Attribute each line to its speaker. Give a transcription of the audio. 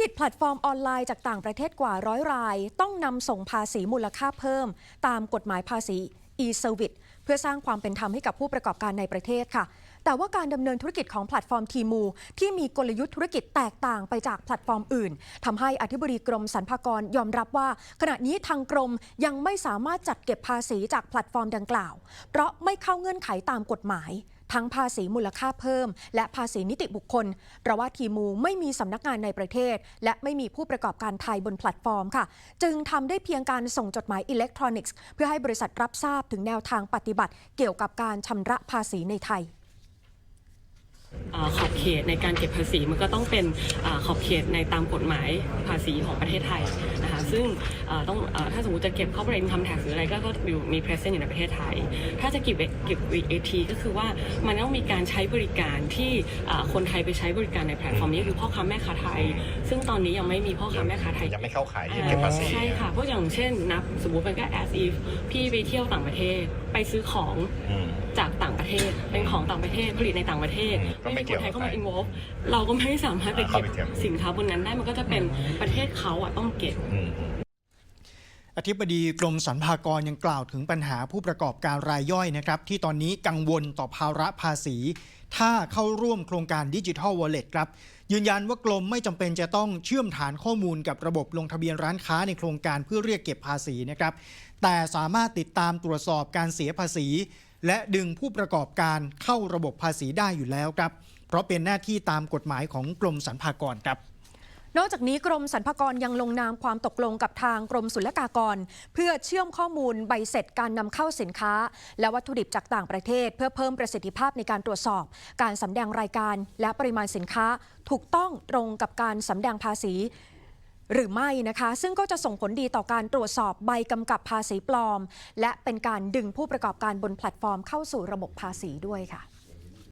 Speaker 1: กิจแพลตฟอร์มออนไลน์จากต่างประเทศกว่าร้อยราย ต้องนำส่งภาษีมูลค่าเพิ่ม ตามกฎหมายภาษี e-service เพื่อสร้างความเป็นธรรมให้กับผู้ประกอบการในประเทศค่ะ แต่ว่าการดำเนินธุรกิจของแพลตฟอร์มทีมูที่มีกลยุทธ์ธุรกิจแตกต่างไปจากแพลตฟอร์มอื่นทำให้อธิบดีกรมสรรพากรยอมรับว่า ขณะนี้ทางกรมยังไม่สามารถจัดเก็บภาษีจากแพลตฟอร์มดังกล่าว เพราะไม่เข้าเงื่อนไขตามกฎหมาย ทั้งภาษีมูลค่าเพิ่ม และภาษีนิติบุคคลเพราะว่าทีมูไม่มีสำนักงานในประเทศ และไม่มีผู้ประกอบการไทยบนแพลตฟอร์มค่ะ จึงทำได้เพียงการส่งจดหมายอิเล็กทรอนิกส์ เพื่อให้บริษัทรับทราบถึงแนวทางปฏิบัติ เกี่ยวกับการชำระภาษีในไทย
Speaker 2: ขอบเขตในการเก็บภาษีมันก็ต้องเป็นอาขอบเขตในตามกฎหมายภาษีของประเทศไทยนะคะซึ่งอ่าต้องอาถ้าสมมติจะเก็บ corporate income tax หรืออะไรก็ก็อยู่มี present อยู่ในประเทศไทย ถ้าจะเก็บเก็บ VAT ก็คือว่ามันต้องมีการใช้บริการที่อ่าคนไทยไปใช้บริการในแพลตฟอร์มนี้คือพ่อค้าแม่ค้าไทย ซึ่งตอนนี้ยังไม่มีพ่อค้าแม่ค้าไทย
Speaker 3: ยังไม่เข้าขายยื่นเก็บภาษี
Speaker 2: ใช่ค่ะเพราะอย่างเช่นนับสมมติมันก็ as if พี่ไปเที่ยวต่างประเทศไปซื้อของ
Speaker 3: อืม
Speaker 2: จากต่างประเทศ เป็นของต่างประเทศผลิตในต่างประเทศ
Speaker 3: อืมก็ไม่
Speaker 2: ไม่มี
Speaker 3: เกี่
Speaker 2: ค
Speaker 3: ยวน
Speaker 2: ไทยเข้ามา
Speaker 3: กับไทย
Speaker 2: involve เราก็ไม่สามารถไปเก็บ
Speaker 3: เข้าไปเก็บ
Speaker 2: สินค้าบนนั้นได้มันก็จะเป็นประเทศเขาอะต้องเก็บ
Speaker 3: อืมอืม
Speaker 4: อธิบดีกรมสรรพากรยังกล่าวถึงปัญหาผู้ประกอบการรายย่อยนะครับ ที่ตอนนี้กังวลต่อภาระภาษี ถ้าเข้าร่วมโครงการดิจิทัลวอลเล็ตครับ ยืนยันว่ากรมไม่จำเป็นจะต้องเชื่อมฐานข้อมูลกับระบบลงทะเบียนร้านค้าในโครงการเพื่อเรียกเก็บภาษีนะครับ แต่สามารถติดตามตรวจสอบการเสียภาษี และดึงผู้ประกอบการเข้าระบบภาษีได้อยู่แล้วครับ เพราะเป็นหน้าที่ตามกฎหมายของกรมสรรพากรครับ
Speaker 1: นอกจากนี้กรมสรรพากรยังลงนามความตกลงกับทางกรมศุลกากร เพื่อเชื่อมข้อมูลใบเสร็จการนำเข้าสินค้า และวัตถุดิบจากต่างประเทศ เพื่อเพิ่มประสิทธิภาพในการตรวจสอบ การสำแดงรายการ และปริมาณสินค้าถูกต้องตรงกับการสำแดงภาษีหรือไม่นะคะ ซึ่งก็จะส่งผลดีต่อการตรวจสอบใบกำกับภาษีปลอม และเป็นการดึงผู้ประกอบการบนแพลตฟอร์มเข้าสู่ระบบภาษีด้วยค่ะ